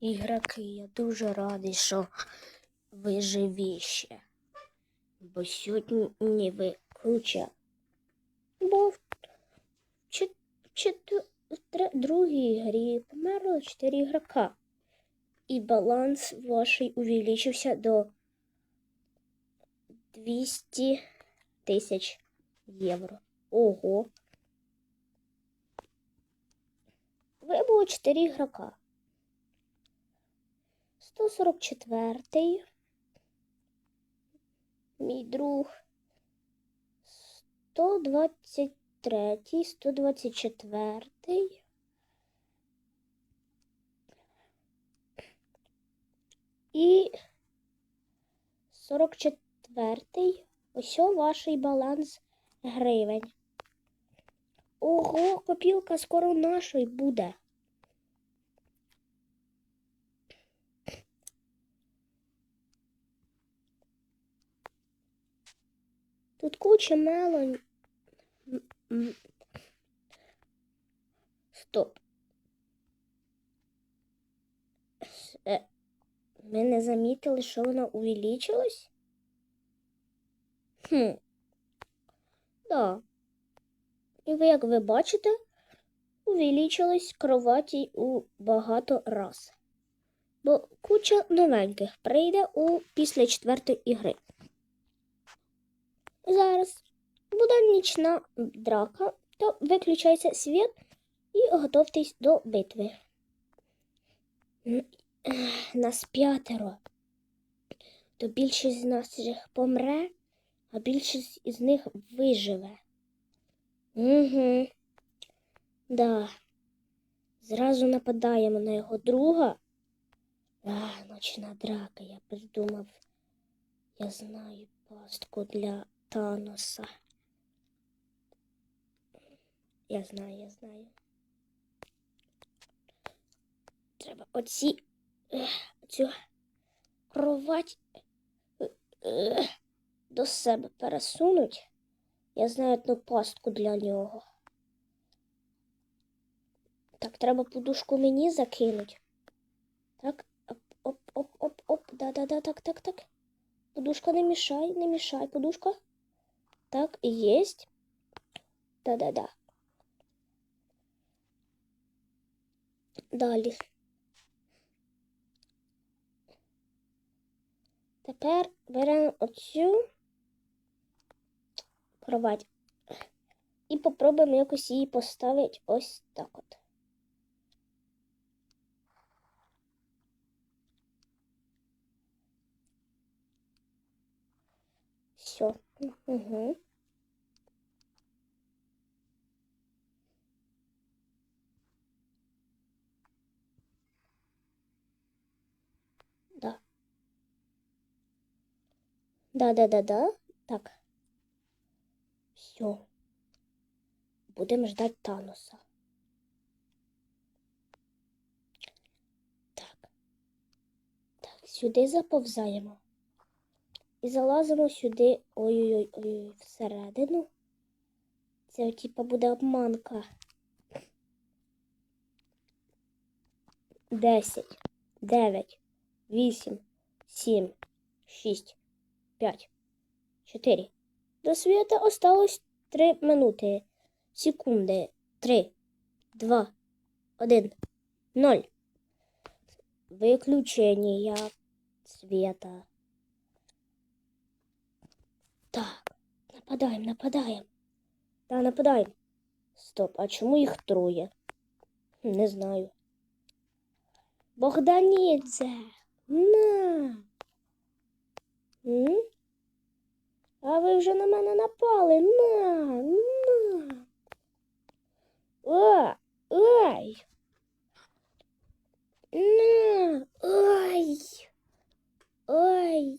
ігроки. Я дуже радий, що ви живі ще. Бо сьогодні ви круче. Бо в чет- чет- в тре- другій грі померло 4 ігрока. І баланс ваш увеличився до 200 тисяч євро. Ого. Вибуло 4 ігрока. 144. Мій друг. 123, 124. І 44. Ось ваш баланс гривень. Ого, копілка скоро нашої буде. Тут куча мелон. М- м. Стоп. Е, Ми не замітили, що вона увеличилась? Хм. Да. І ви, як ви бачите, увеличилась кроваті у багато раз. Бо куча новеньких прийде у після четвертої ігри. Зараз буде нічна драка, то виключається світ і готовтесь до битви. Нас п'ятеро. То більшість з нас помре, а більшість із них виживе. Угу. Да. Зразу нападаємо на його друга. А, ночна драка, я придумав. Я знаю пастку для Таноса. Я знаю, я знаю. Треба оці цю кровать е, е, до себе пересунуть. Я знаю одну пастку для нього. Так, треба подушку мені закинуть. Так, оп, оп, оп, оп, оп. Да-да-да, так, так, так. Подушка не мешай, не мешай, подушка. Так, есть. Да-да-да. Далі. Тепер беремо оцю кровать і попробуємо якось її поставити ось так от. Все. Угу. Да. Да, да, да, да. Так. Все. Будемо ждати Таноса. Так. Так, сюди заповзаємо. І залазимо сюди ой-ой-ой ой, всередину. Це типа буде обманка. Десять, дев'ять, вісім, сім, шість, п'ять, чотири. До світа осталось три минути. Секунди. Три, два, один, ноль. Виключення света. Так, нападаємо, нападаємо. Да, нападаємо. Стоп, а чому їх троє? Не знаю. Богданідзе. На. М? А ви вже на мене напали. На, на. А, ай. На, ай. Ай.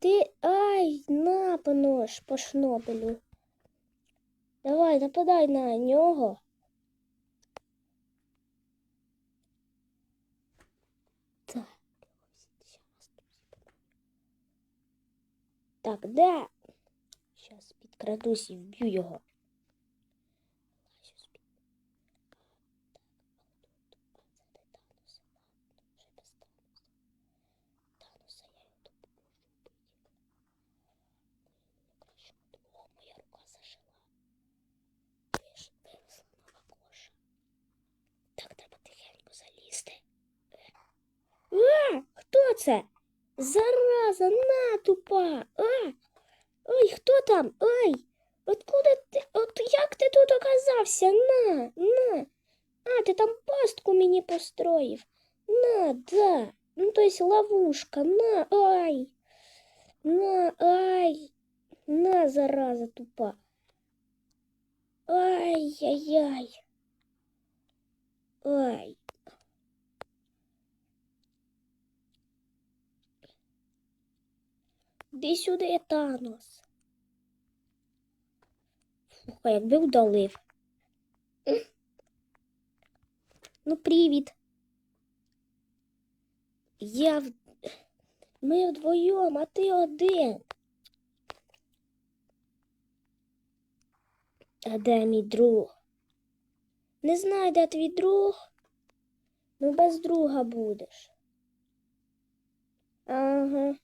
Ти ай, на понож по шнобелю. Давай, нападай на нього. Так. Так, де? Зараз підкрадусь і вб'ю його. Це? Зараза, на тупа. А! Ой, хто там? Ой, откуда ти? От як ти тут оказався? На, на. А, ти там пастку мені построїв. На, да. Ну, то есть ловушка. На, ай. На, ай. На, зараза тупа. Ай-яй-яй. Ай. Іди сюди, Танос. Слухай, якби вдалив. Ну, привіт. Я в... Ми вдвоєм, а ти один. А де мій друг? Не знаю, де твій друг. Ну, без друга будеш. Ага.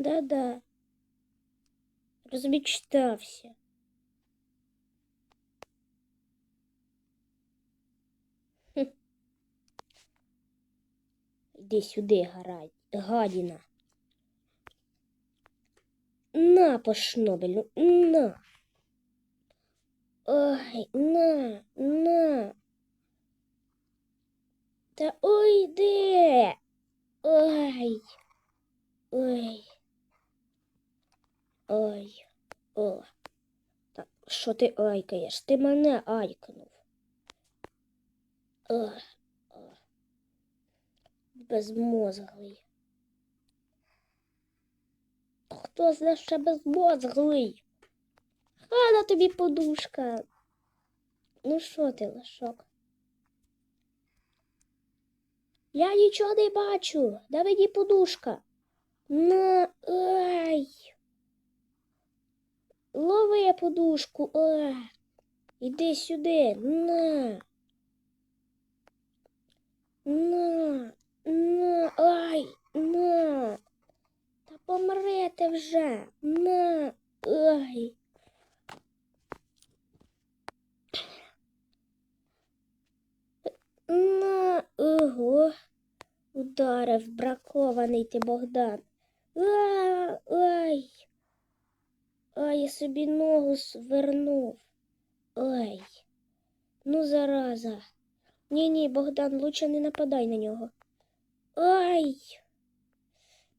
Да-да. Розмечтався. Хм. Іди сюди, гадіна. На, по шнобелю, на. Ой, на, на. Та ой, де? Ой. Ой. Ой. О. Так, що ти айкаєш? Ти мене айкнув. Безмозглий. Хто з нас ще безмозглий? Хана тобі подушка. Ну що ти, лошок? Я нічого не бачу. Дай мені подушка. На ай. Лови подушку. А. Іди сюди. На. На. На. Ай. На. Та помрете вже. На. Ай. На. Ого. Ударив бракований ти Богдан. А, ай. Ай, я собі ногу свернув. Ай. Ну, зараза. Ні-ні, Богдан, лучше не нападай на нього. Ай.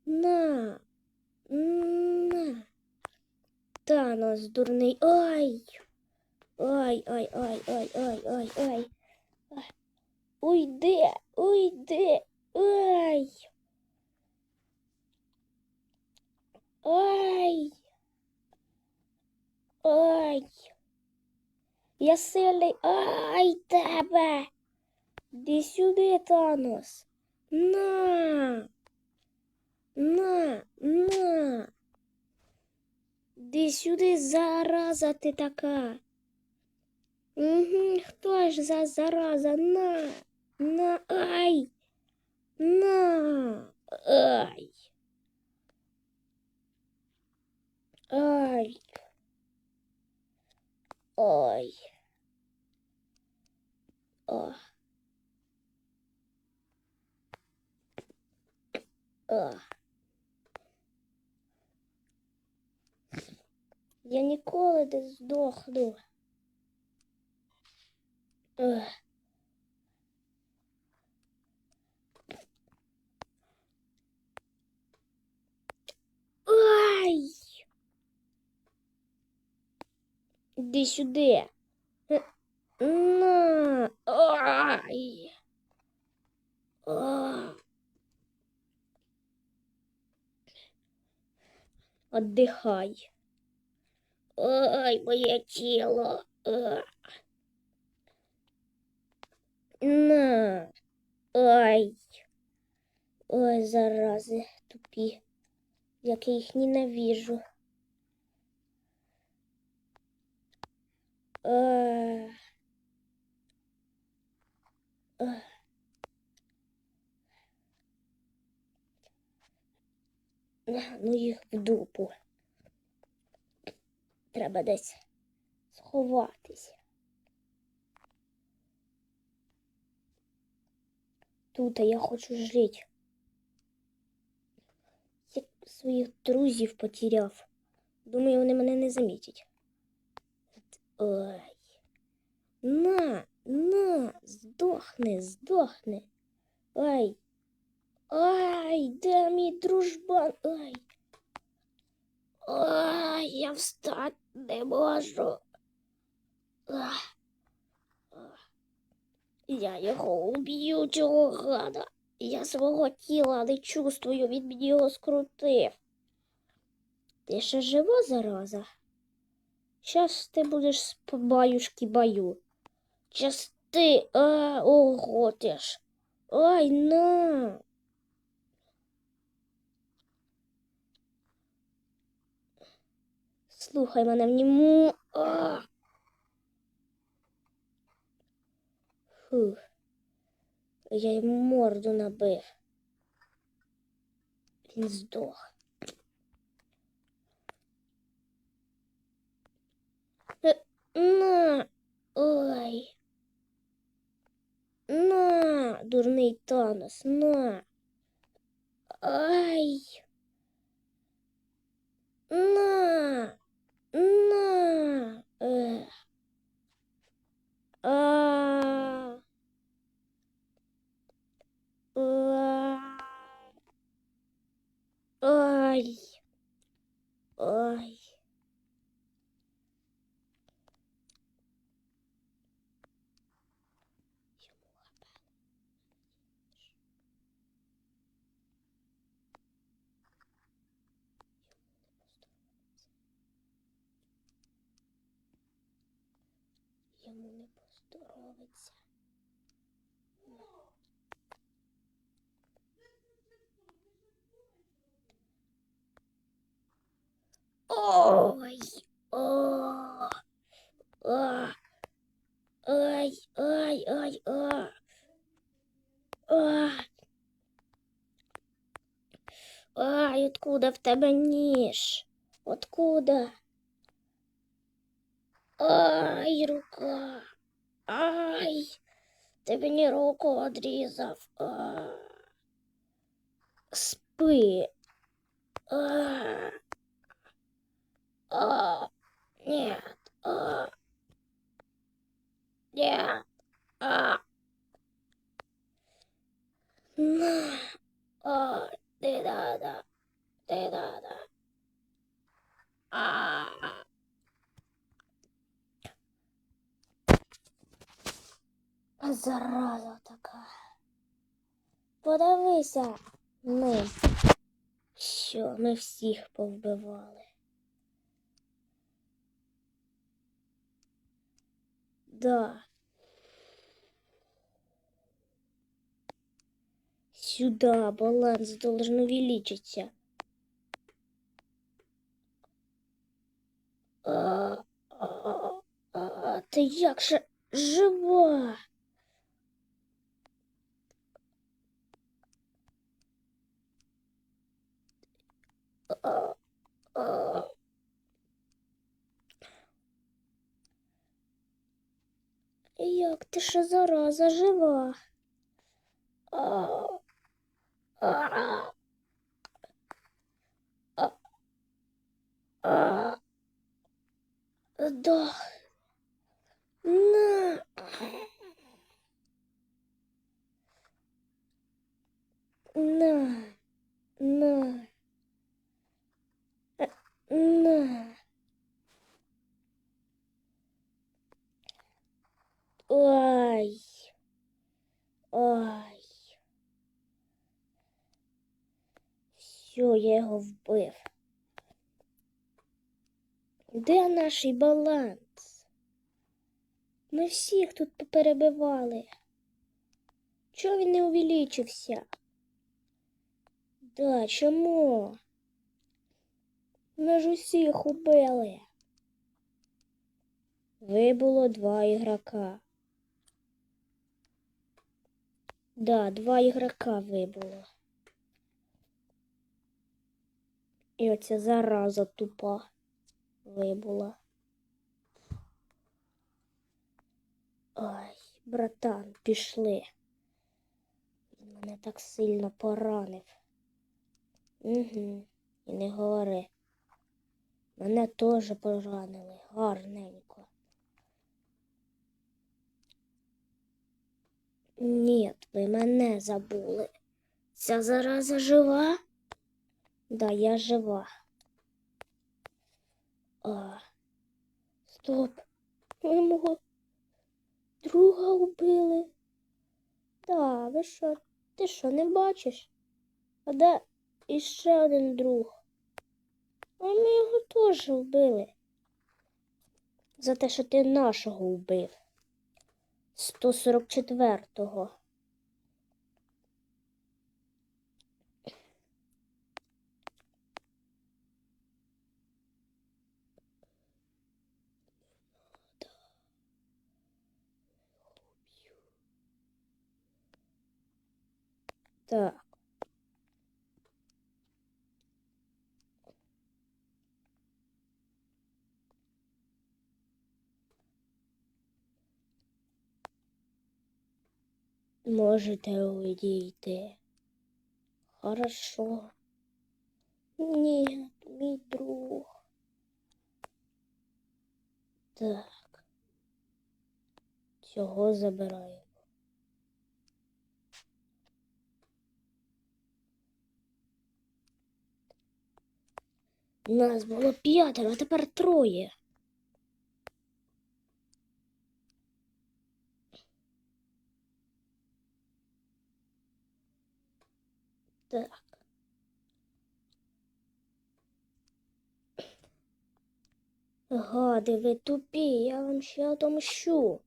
На. На. Танос дурний. Ай, ай, ай, ай, ай, ай, ай. Ай. Уйди, уйди. Ай. Ай. Ай. Я сильний. Ай тебе. Іди сюди, Танос. На. На, на. Іди сюди, зараза ти така. Угу, хто ж за зараза? На. На. Ай. На. Ай. Ай. Ой. О. О. Я ніколи не здохну. Ugh. Ай! Іди сюди. Е, На. Ай! Отдихай. Ой, моє тіло. На. Ай. Ой, зарази тупі. Як я їх ненавижу. А. А. Ну їх в дупу. Треба десь сховатися. Тут я хочу жити. Я своїх друзів потеряв. Думаю, вони мене не замітять. Ой. На, на, здохни, здохни. Ай. Ай, де мій дружбан? Ай. Ай, я встати не можу. Я його уб'ю, цього гада. Я свого тіла не чувствую, він мені його скрутив. Ти ще жива, зараза? Щас ти будеш з баюшки баю. Щас ти, а, ого. Ай, на. Слухай мене вніму. А. Фух. Я йому морду набив. Він здох. На. Ой. На, дурний Танос, на. Ай. На. На. Ех. А. А. Ай. Ай. Йому не поздоровиться. Ой, о, а, ай, ай, ай, а, а. Ай, откуда в тебе ніж? Откуда? Ай, рука. Ай, ти мені руку одрізав. А. Спи. А. А. Нет. А. Нет. А. На. А. Не надо. Не надо. А. Зараза така. Подивися. Ми. Що, ми всіх повбивали. Да. Сюда баланс должен увеличиться. А, а, а, ти як же жива? Як ти ще зараза жива? Да. На. На. На. На. Ой. Ой. Все, я його вбив. Де наш баланс? Ми всіх тут поперебивали. Чого він не увеличився? Да, чому? Ми ж усіх убили. Вибуло два ігрока. Да, два ігрока вибуло. І оця зараза тупа вибула. Ай, братан, пішли. Він мене так сильно поранив. Угу, і не говори. Мене теж поранили гарненько. Ні, ви мене забули. Ця зараза жива? Да, я жива. А, стоп. Ви мого друга убили. Да, ви що? Ти що, не бачиш? А де іще один друг? А ми його теж вбили. За те, що ти нашого вбив. 144-го. Так. Можете уйти. Хорошо. Ні, мій друг. Так. Цього забираю. Нас було п'ятеро, а тепер троє. Так. Гади, ви тупі, я вам ще отомщу.